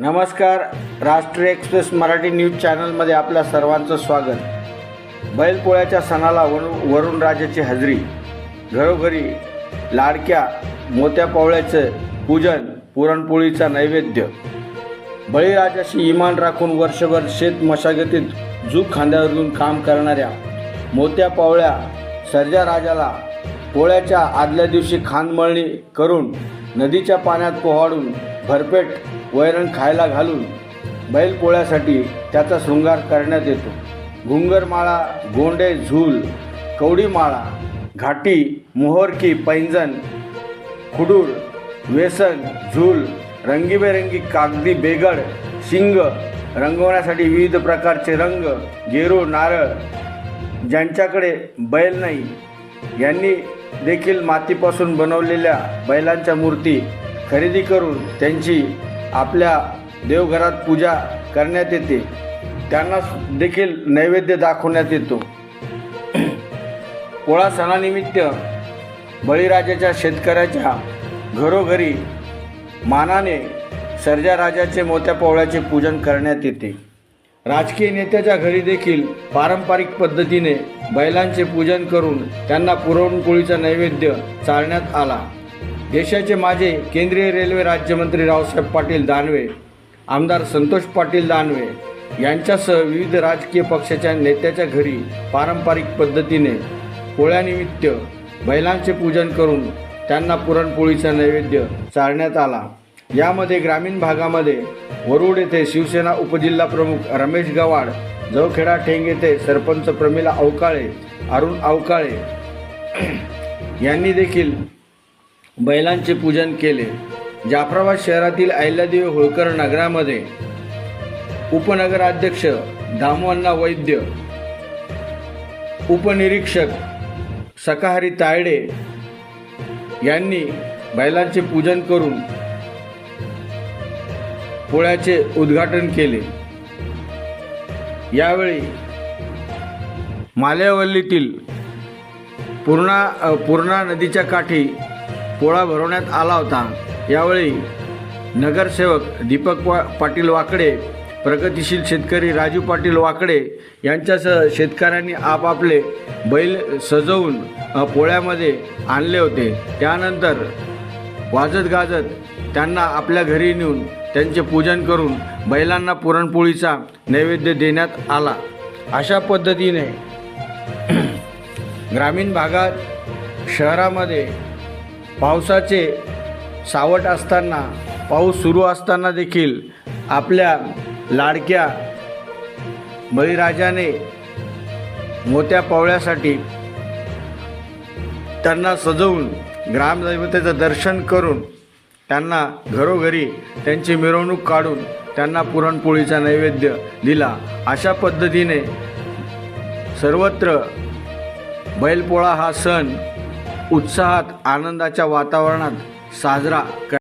नमस्कार राष्ट्रीय express Marathi news चॅनलमध्ये आपल्या सर्वांचं स्वागत. बैलपोळ्याच्या सणाला वरुण वरुण राजाची हजेरी. घरोघरी लाडक्या मोत्या पावळ्याचं पूजन पुरणपोळीचा नैवेद्य. बळीराजाशी इमान राखून वर्षभर शेत मशागतीत जूक खांद्यावर घेऊन काम करणाऱ्या मोत्या पावळ्या सर्जा राजाला पोळ्याच्या आदल्या दिवशी खांदमळणी करून नदीच्या पाण्यात पोहाडून भरपेट वैरण खायला घालून बैलपोळ्यासाठी त्याचा शृंगार करण्यात येतो. घुंगरमाळा गोंडे झूल कवडीमाळा घाटी मोहरकी पैंजण खुडूर वेसन झूल रंगीबेरंगी कागदी बेगड शिंग रंगवण्यासाठी विविध प्रकारचे रंग गेरू नारळ ज्यांच्याकडे बैल नाही यांनी देखील मातीपासून बनवलेल्या बैलांच्या मूर्ती खरेदी करून त्यांची आपल्या देवघरात पूजा करण्यात येते. त्यांना देखील नैवेद्य दाखवण्यात येतो. पोळा सणानिमित्त बळीराजाच्या शेतकऱ्याच्या घरोघरी मानाने सर्जा राजाचे मोत्या पोवळ्याचे पूजन करण्यात येते. राजकीय नेत्याच्या घरी देखील पारंपरिक पद्धतीने बैलांचे पूजन करून त्यांना पुरणपोळीचा नैवेद्य चालण्यात आला. देशाचे माझे केंद्रीय रेल्वे राज्यमंत्री रावसाहेब पाटील दानवे आमदार संतोष पाटील दानवे यांच्यासह विविध राजकीय पक्षाच्या नेत्याच्या घरी पारंपरिक पद्धतीने पोळ्यानिमित्त बैलांचे पूजन करून त्यांना पुरणपोळीचा नैवेद्य चालण्यात आला. यामध्ये ग्रामीण भागामध्ये वरुड येथे शिवसेना उपजिल्हा प्रमुख रमेश गवाड जवखेडा ठेंग येथे सरपंच प्रमिला अवकाळे अरुण अवकाळे यांनी देखील बैलांचे पूजन केले. जाफराबाद शहरातील अहिल्यादेवी होळकर नगरामध्ये उपनगराध्यक्ष दामोअण्णा वैद्य उपनिरीक्षक सकाहारी तायडे यांनी बैलांचे पूजन करून पोळ्याचे उद्घाटन केले. यावेळी माल्यावल्लीतील पूर्णा पूर्णा नदीच्या काठी पोळा भरवण्यात आला होता. यावेळी नगरसेवक दीपक वा पाटील वाकडे प्रगतिशील शेतकरी राजू पाटील वाकडे यांच्यासह शेतकऱ्यांनी आपापले बैल सजवून पोळ्यामध्ये आणले होते. त्यानंतर वाजत गाजत त्यांना आपल्या घरी नेऊन त्यांचे पूजन करून बैलांना पुरणपोळीचा नैवेद्य देण्यात आला. अशा पद्धतीने ग्रामीण भागात शहरामध्ये पावसाचे सावट असताना पाऊस सुरू असताना देखील आपल्या लाडक्या बळीराजाने मोत्या पावळ्यासाठी त्यांना सजवून ग्रामदैवतेचं दर्शन करून त्यांना घरोघरी त्यांची मिरवणूक काढून त्यांना पुरणपोळीचा नैवेद्य दिला. अशा पद्धतीने सर्वत्र बैलपोळा हा सण उत्साहात आनंदाच्या वातावरणात साजरा कर